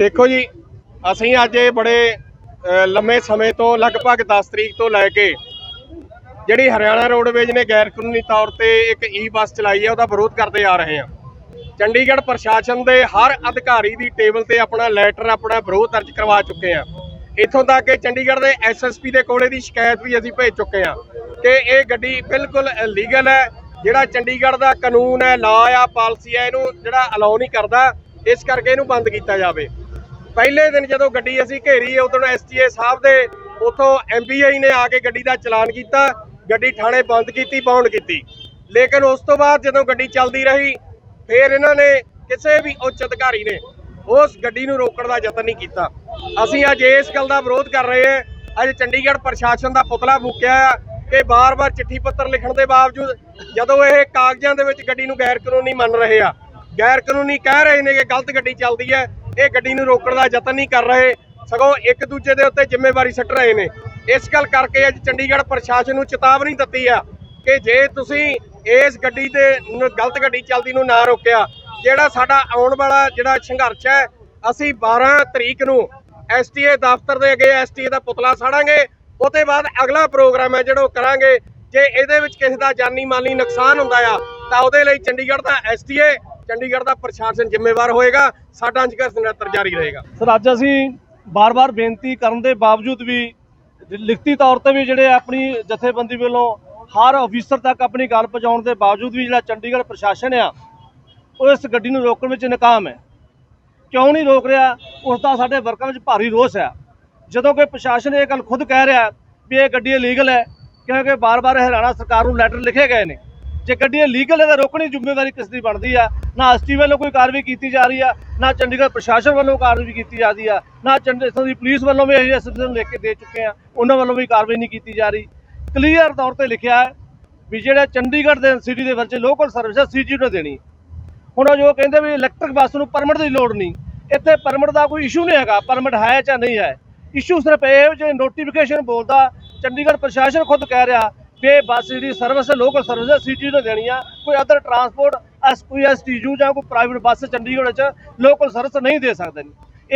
ਦੇਖੋ ਜੀ, ਅਸੀਂ ਅੱਜ ਇਹ ਬੜੇ ਲੰਮੇ ਸਮੇਂ ਤੋਂ ਲਗਭਗ 10 ਤਰੀਕ ਤੋਂ ਲੈ ਕੇ ਜਿਹੜੀ ਹਰਿਆਣਾ ਰੋਡਵੇਜ ਨੇ ਗੈਰ ਕਾਨੂੰਨੀ ਤੌਰ ਤੇ ਇੱਕ ਈ ਬੱਸ ਚਲਾਈ ਹੈ, ਉਹਦਾ ਵਿਰੋਧ ਕਰਦੇ ਆ ਰਹੇ ਹਾਂ। ਚੰਡੀਗੜ੍ਹ ਪ੍ਰਸ਼ਾਸਨ ਦੇ ਹਰ ਅਧਿਕਾਰੀ ਦੀ ਟੇਬਲ ਤੇ ਆਪਣਾ ਲੈਟਰ, ਆਪਣਾ ਵਿਰੋਧ ਦਰਜ ਕਰਵਾ ਚੁੱਕੇ ਆ ਇੱਥੋਂ ਤੱਕ ਕਿ ਚੰਡੀਗੜ੍ਹ ਦੇ ਐਸਐਸਪੀ ਦੇ ਕੋਲੇ ਦੀ ਸ਼ਿਕਾਇਤ ਵੀ ਅਸੀਂ ਭੇਜ ਚੁੱਕੇ ਆ ਕਿ ਇਹ ਗੱਡੀ ਬਿਲਕੁਲ ਲੀਗਲ ਹੈ। ਜਿਹੜਾ ਚੰਡੀਗੜ੍ਹ ਦਾ ਕਾਨੂੰਨ ਹੈ ਲਾਅ ਆ, ਪਾਲਿਸੀ ਹੈ, ਇਹਨੂੰ ਜਿਹੜਾ ਅਲਾਉ ਨਹੀਂ ਕਰਦਾ, ਇਸ ਕਰਕੇ ਇਹਨੂੰ ਬੰਦ ਕੀਤਾ ਜਾਵੇ। ਪਹਿਲੇ ਦਿਨ ਜਦੋਂ ਗੱਡੀ ਅਸੀਂ ਘੇਰੀ, ਉਦੋਂ ਐਸਟੀਏ ਸਾਹਿਬ ਦੇ ਉਥੋਂ ਐਮਬੀਆਈ ਨੇ ਆ ਕੇ ਗੱਡੀ ਦਾ ਚਲਾਨ ਕੀਤਾ, ਗੱਡੀ ਥਾਣੇ ਬੰਦ ਕੀਤੀ ਬਾਉਂਡ ਕੀਤੀ। ਲੇਕਿਨ ਉਸ ਤੋਂ ਬਾਅਦ ਜਦੋਂ ਗੱਡੀ ਚੱਲਦੀ ਰਹੀ, ਫਿਰ ਇਹਨਾਂ ਨੇ ਕਿਸੇ ਵੀ ਉੱਚ ਅਧਿਕਾਰੀ ਨੇ ਉਸ ਗੱਡੀ ਨੂੰ ਰੋਕਣ ਦਾ ਯਤਨ ਨਹੀਂ ਕੀਤਾ। ਅਸੀਂ ਅੱਜ ਇਸ ਗੱਲ ਦਾ ਵਿਰੋਧ ਕਰ ਰਹੇ ਹਾਂ। ਅੱਜ ਚੰਡੀਗੜ੍ਹ ਪ੍ਰਸ਼ਾਸਨ ਦਾ ਪੁਤਲਾ ਫੂਕਿਆ ਆ ਕਿ ਬਾਰ-ਬਾਰ ਚਿੱਠੀ ਪੱਤਰ ਲਿਖਣ ਦੇ ਬਾਵਜੂਦ ਜਦੋਂ ਇਹ ਕਾਗਜ਼ਾਂ ਦੇ ਵਿੱਚ ਗੱਡੀ ਨੂੰ ਗੈਰ ਕਾਨੂੰਨੀ ਮੰਨ ਰਹੇ ਆ। ਗੈਰ ਕਾਨੂੰਨੀ ਕਹਿ ਰਹੇ ਨੇ ਕਿ ਗਲਤ ਗੱਡੀ ਚੱਲਦੀ ਹੈ। ਇਹ ਗੱਡੀ ਨੂੰ ਰੋਕਣ ਦਾ ਯਤਨ ਨਹੀਂ ਕਰ ਰਹੇ, ਸਗੋਂ ਇੱਕ ਦੂਜੇ ਦੇ ਉੱਤੇ ਜ਼ਿੰਮੇਵਾਰੀ ਸੱਟ ਰਹੇ ਨੇ। ਇਸ ਗੱਲ ਕਰਕੇ ਅੱਜ ਚੰਡੀਗੜ੍ਹ ਪ੍ਰਸ਼ਾਸਨ ਨੂੰ ਚੇਤਾਵਨੀ ਦਿੱਤੀ ਆ ਕਿ ਜੇ ਤੁਸੀਂ ਇਸ ਗੱਡੀ ਤੇ ਗਲਤ ਗੱਡੀ ਚੱਲਦੀ ਨੂੰ ਨਾ ਰੋਕਿਆ, ਜਿਹੜਾ ਸਾਡਾ ਆਉਣ ਵਾਲਾ ਜਿਹੜਾ ਸੰਘਰਸ਼ ਹੈ, ਅਸੀਂ 12 ਤਰੀਕ ਨੂੰ ਐਸਟੀਏ ਦਫ਼ਤਰ ਦੇ ਅੱਗੇ ਐਸਟੀਏ ਦਾ ਪੁਤਲਾ ਸਾੜਾਂਗੇ, ਉਹਦੇ ਬਾਅਦ ਅਗਲਾ ਪ੍ਰੋਗਰਾਮ ਹੈ ਜਿਹੜਾ ਉਹ ਕਰਾਂਗੇ। ਜੇ ਇਹਦੇ ਵਿੱਚ ਕਿਸੇ ਦਾ ਜਾਨੀ ਮਾਲੀ ਨੁਕਸਾਨ ਹੁੰਦਾ ਆ, ਤਾਂ ਉਹਦੇ ਲਈ ਚੰਡੀਗੜ੍ਹ ਦਾ ਐਸਟੀਏ ਚੰਡੀਗੜ੍ਹ ਦਾ ਪ੍ਰਸ਼ਾਸਨ ਜ਼ਿੰਮੇਵਾਰ ਹੋਏਗਾ, ਸਾਡਾ ਸੰਘਰਸ਼ ਨਿਰੰਤਰ ਜਾਰੀ ਰਹੇਗਾ। ਸਰ, ਅੱਜ ਅਸੀਂ ਬਾਰ-ਬਾਰ ਬੇਨਤੀ ਕਰਨ ਦੇ ਬਾਵਜੂਦ ਵੀ ਲਿਖਤੀ ਤੌਰ ਤੇ ਵੀ ਜਿਹੜੇ ਆਪਣੀ ਜਥੇਬੰਦੀ ਵੱਲੋਂ ਹਰ ਅਫੀਸਰ ਤੱਕ ਆਪਣੀ ਗੱਲ ਪਹੁੰਚਾਉਣ ਦੇ ਬਾਵਜੂਦ ਵੀ ਜਿਹੜਾ ਚੰਡੀਗੜ੍ਹ ਪ੍ਰਸ਼ਾਸਨ ਆ, ਉਹ ਇਸ ਗੱਡੀ ਨੂੰ ਰੋਕਣ ਵਿੱਚ ਨਾਕਾਮ ਹੈ। ਕਿਉਂ ਨਹੀਂ ਰੋਕ ਰਿਹਾ? ਉਸ ਦਾ ਸਾਡੇ ਵਰਕਰਾਂ ਵਿੱਚ ਭਾਰੀ ਰੋਸ ਹੈ। ਜਦੋਂ ਕਿ ਪ੍ਰਸ਼ਾਸਨ ਇਹ ਗੱਲ ਖੁਦ ਕਹਿ ਰਿਹਾ ਵੀ ਇਹ ਗੱਡੀ ਇਲੀਗਲ ਹੈ, ਕਿਉਂਕਿ ਬਾਰ-ਬਾਰ ਹਰਿਆਣਾ ਸਰਕਾਰ ਨੂੰ ਲੈਟਰ ਲਿਖੇ ਗਏ ਨੇ। ਜੇ ਗੱਡੀ ਲੀਗਲ ਹੈ ਤਾਂ ਰੋਕਣੀ ਜ਼ਿੰਮੇਵਾਰੀ ਕਿਸ ਦੀ ਬਣਦੀ ਆ? ਨਾ ਐਸਟੀ ਵੱਲੋਂ ਕੋਈ ਕਾਰਵਾਈ ਕੀਤੀ ਜਾ ਰਹੀ ਆ, ਨਾ ਚੰਡੀਗੜ੍ਹ ਪ੍ਰਸ਼ਾਸਨ ਵੱਲੋਂ ਕਾਰਵਾਈ ਕੀਤੀ ਜਾਂਦੀ ਆ, ਨਾ ਚੰਡੀ ਦੀ ਪੁਲਿਸ ਵੱਲੋਂ ਵੀ ਇਹ ਸਬਸਿਡਨ ਲੈ ਕੇ ਦੇ ਚੁੱਕੇ ਆ, ਉਹਨਾਂ ਵੱਲੋਂ ਵੀ ਕਾਰਵਾਈ ਨਹੀਂ ਕੀਤੀ ਜਾ ਰਹੀ। ਕਲੀਅਰ ਤੌਰ ਤੇ ਲਿਖਿਆ ਹੈ ਵੀ ਜਿਹੜਾ ਚੰਡੀਗੜ੍ਹ ਦੇ ਸਿਟੀ ਦੇ ਵਿੱਚ ਲੋਕਲ ਸਰਵਿਸ ਹੈ ਸੀਜੀ ਨੂੰ ਦੇਣੀ। ਹੁਣ ਉਹ ਜੋ ਕਹਿੰਦੇ ਵੀ ਇਲੈਕਟ੍ਰਿਕ ਬੱਸ ਨੂੰ ਪਰਮਿਟ ਦੀ ਲੋੜ ਨਹੀਂ, ਇੱਥੇ ਪਰਮਿਟ ਦਾ ਕੋਈ ਇਸ਼ੂ ਨਹੀਂ ਹੈਗਾ ਪਰਮਿਟ ਹੈ ਜਾਂ ਨਹੀਂ ਹੈ। ਇਸ਼ੂ ਸਿਰਫ ਇਹ ਜੇ ਨੋਟੀਫਿਕੇਸ਼ਨ ਬੋਲਦਾ, ਚੰਡੀਗੜ੍ਹ ਪ੍ਰਸ਼ਾਸਨ ਖੁਦ ਕਹਿ ਰਿਹਾ ਕਿ ਬੱਸ ਜਿਹੜੀ ਸਰਵਿਸ ਲੋਕਲ ਸਰਵਿਸ ਸਿਟੀ ਨੂੰ ਦੇਣੀ ਆ। ਕੋਈ ਅਦਰ ਟਰਾਂਸਪੋਰਟ ਐਸਪੀਐਸਟੀਯੂ ਜਾਂ ਕੋਈ ਪ੍ਰਾਈਵੇਟ ਬੱਸ ਚੰਡੀਗੜ੍ਹ ਵਿੱਚ ਲੋਕਲ ਸਰਵਿਸ ਨਹੀਂ ਦੇ ਸਕਦੇ ਨੇ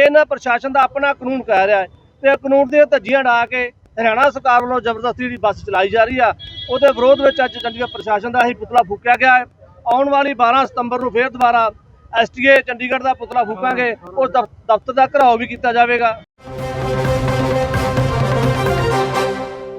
ਇਹਨਾਂ ਪ੍ਰਸ਼ਾਸਨ ਦਾ ਆਪਣਾ ਕਾਨੂੰਨ ਕਹਿ ਰਿਹਾ ਹੈ। ਤੇ ਕਾਨੂੰਨ ਦੀਆਂ ਧੱਜੀਆਂ ਡਾ ਕੇ ਹਰਿਆਣਾ ਸਰਕਾਰ ਵੱਲੋਂ ਜ਼ਬਰਦਸਤੀ ਜਿਹੜੀ ਬੱਸ ਚਲਾਈ ਜਾ ਰਹੀ ਆ। ਉਹਦੇ ਵਿਰੋਧ ਵਿੱਚ ਅੱਜ ਚੰਡੀਗੜ੍ਹ ਪ੍ਰਸ਼ਾਸਨ ਦਾ ਹੀ ਪੁਤਲਾ ਫੂਕਿਆ ਗਿਆ ਹੈ। ਆਉਣ ਵਾਲੀ 12 ਸਤੰਬਰ ਨੂੰ ਫੇਰ ਦੁਬਾਰਾ ਐਸਟੀਏ ਚੰਡੀਗੜ੍ਹ ਦਾ ਪੁਤਲਾ ਫੂਕਾਂਗੇ। ਉਹ ਦਫ਼- ਦਫ਼ਤਰ ਦਾ ਘਰਾਓ ਵੀ ਕੀਤਾ ਜਾਵੇਗਾ।